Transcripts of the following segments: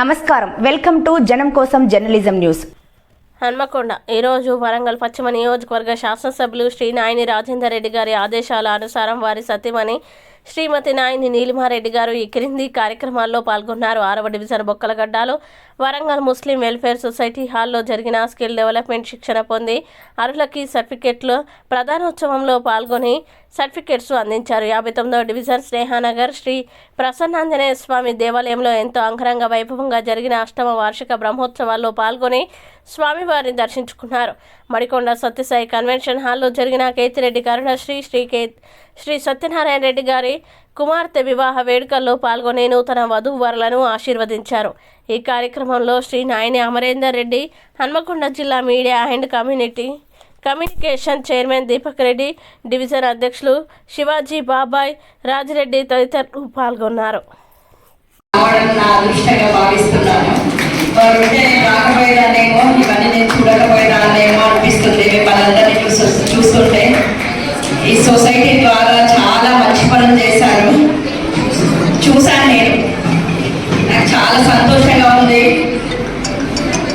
నమస్కారం. Welcome to జనం కోసం జర్నలిజం న్యూస్. హన్మకొండ. ఈరోజు వరంగల్ పశ్చిమ నియోజకవర్గ శాసనసభ్యులు శ్రీ నాయని రాజేందర్ రెడ్డి గారి ఆదేశాల అనుసారం వారి సతీమణి శ్రీమతి నాయని నీలిమారెడ్డి గారు ఈ క్రింది కార్యక్రమాల్లో పాల్గొన్నారు. ఆరవ డివిజన్ బొక్కలగడ్డలో వరంగల్ ముస్లిం వెల్ఫేర్ సొసైటీ హాల్లో జరిగిన స్కిల్ డెవలప్మెంట్ శిక్షణ పొంది అర్హులకి సర్టిఫికెట్లు ప్రధానోత్సవంలో పాల్గొని సర్టిఫికెట్స్ అందించారు. యాభై తొమ్మిదవ డివిజన్ స్నేహానగర్ శ్రీ ప్రసన్నాంజనేయ స్వామి దేవాలయంలో ఎంతో అంగరంగ వైభవంగా జరిగిన అష్టమ వార్షిక బ్రహ్మోత్సవాల్లో పాల్గొని స్వామివారిని దర్శించుకున్నారు. మడికొండ సత్యసాయి కన్వెన్షన్ హాల్లో జరిగిన కేతిరెడ్డి కరుణశ్రీ శ్రీ కే శ్రీ సత్యనారాయణ రెడ్డి గారి కుమార్తె వివాహ వేడుకల్లో పాల్గొని నూతన వధూవరులను ఆశీర్వదించారు. ఈ కార్యక్రమంలో శ్రీ నాయని అమరేందర్ రెడ్డి హన్మకొండ జిల్లా media and community communication chairman Deepak Reddy division అధ్యక్షులు శివాజీ బాబాయ్ రాజిరెడ్డి తదితరులు పాల్గొన్నారు. ఈ సొసైటీ ద్వారా చాలా మంచి పనులు చేశారు. చూశాను నేను. నాకు చాలా సంతోషంగా ఉంది.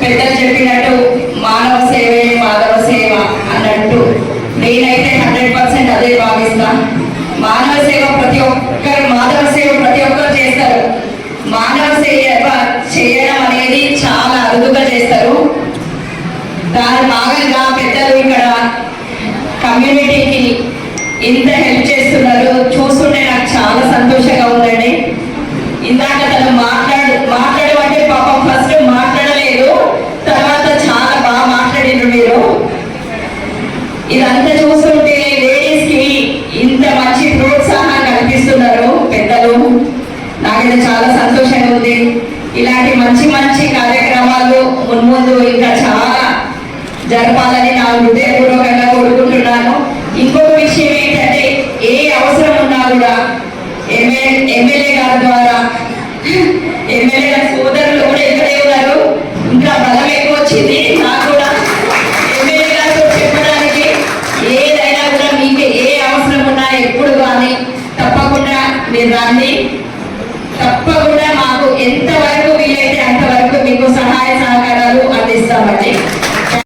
పెద్దలు చెప్పినట్టు మానవ సేవే మాధవ సేవ అన్నట్టు నేనైతే హండ్రెడ్ పర్సెంట్ అదే భావిస్తా. మానవ సేవ ప్రతి ఒక్కరు మాధవ సేవ ప్రతి ఒక్కరు చేస్తారు. మానవ సేవ చేయడం అనేది చాలా అరుదుగా చేస్తారు. దాని భాగంగా పెద్ద ఇంత హెల్ప్ చేస్తున్నారు చూస్తుంటే నాకు చాలా సంతోషంగా ఉందండి. ఇందాక తను మాట్లాడు మాట్లాడమంటే పాపం ఫస్ట్ మాట్లాడలేదు తర్వాత చాలా బాగా మాట్లాడిండ్రు మీరు. ఇదంతా చూస్తుంటే లేడీస్కి ఇంత మంచి ప్రోత్సాహం కల్పిస్తున్నారు పెద్దలు. నాకైతే చాలా సంతోషంగా ఉంది. ఇలాంటి మంచి మంచి కార్యక్రమాలు మున్ముందు ఇంకా చాలా జరపాలని నా హృదయపూర్వకంగా కోరుకుంటున్నాను. ఇంకొక విషయం ఏంటంటే ఏ అవసరం ఉన్నా కూడా ఎమ్మెల్యే గారి ద్వారా ఎమ్మెల్యే గారి సోదరులు కూడా ఎక్కడే ఉన్నారు. ఇంకా బలం ఎక్కువ వచ్చింది. నాకు కూడా ఎమ్మెల్యే గారితో చెప్పడానికి ఏదైనా కూడా మీకు ఏ అవసరం ఉన్నా ఎప్పుడు కానీ తప్పకుండా మీరు రండి తప్పకుండా